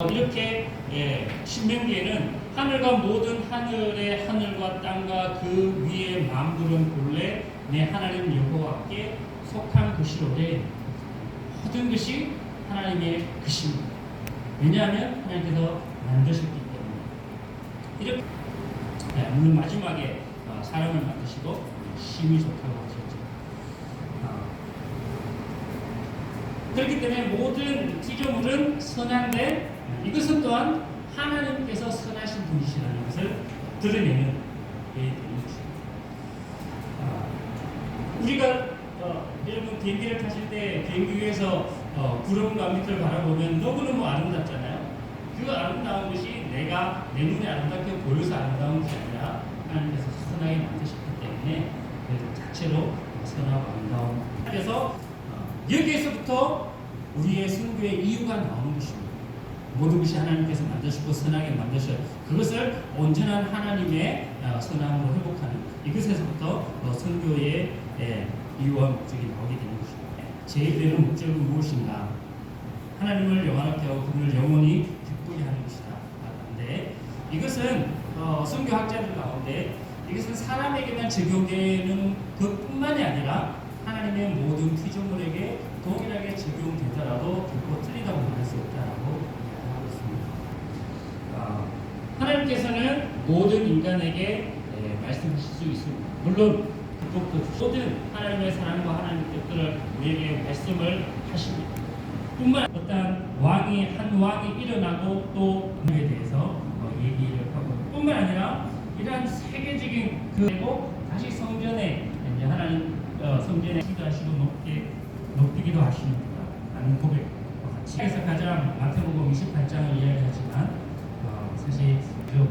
이렇게 예, 신명기에는 하늘과 모든 하늘의 하늘과 땅과 그 위에 만물은 본래 내 하나님 여호와께 속한 것이로되 모든 것이 하나님의 것입니다. 왜냐하면 하나님께서 만드셨기 때문에 이렇게 네, 물론 마지막에 어, 사람을 만드시고 심이 좋다고 하셨죠. 어, 그렇기 때문에 모든 피조물은 선한데 이것은 또한 하나님께서 선하신 분이시라는 것을 드러내는 것입니다. 아, 우리가 어, 여러분 비행기를 타실 때 비행기 위에서 어, 구름과 밑을 바라보면 너무너무 아름답잖아요. 그 아름다운 것이 내가 내 눈에 아름답게 보여서 아름다운 것이 아니라 하나님께서 선하게 만드셨기 때문에 그 자체로 선하고 아름다운 그래서 어, 여기에서부터 우리의 승부의 이유가 나오는 것입니다. 모든 것이 하나님께서 만드시고 선하게 만드셔 그것을 온전한 하나님의 어, 선함으로 회복하는 이것에서부터 어, 선교의 예, 이유와 목적이 나오게 되는 것입니다. 제일 되는 목적은 무엇인가? 하나님을 영원하게 하고 그분을 영원히 기쁘게 하는 것이다. 근데 이것은 어, 선교학자들 가운데 이것은 사람에게만 적용되는 것뿐만이 아니라 하나님의 모든 피조물에게 동일하게 적용되 더라도 결코 틀리다고 말할 수 없다라고 이야기하고 있습니다. 어, 하나님께서는 모든 인간에게 예, 말씀하실 수 있습니다. 물론 그것도 모든 하나님의 사랑과 하나님의 뜻들을 우리에게 말씀을 하십니다. 뿐만 어떤 왕이 한 왕이 일어나고 또 그에 대해서 어, 얘기를 하고 뿐만 아니라 이러한 세계적인 그리고 다시 성전에 이제 하나님 어, 성전에 기도하시고 높게 높이기도 하십니다. 라는 고백과 같이 그래서 가장 마태복음 28장을 이야기하지만 어, 사실 그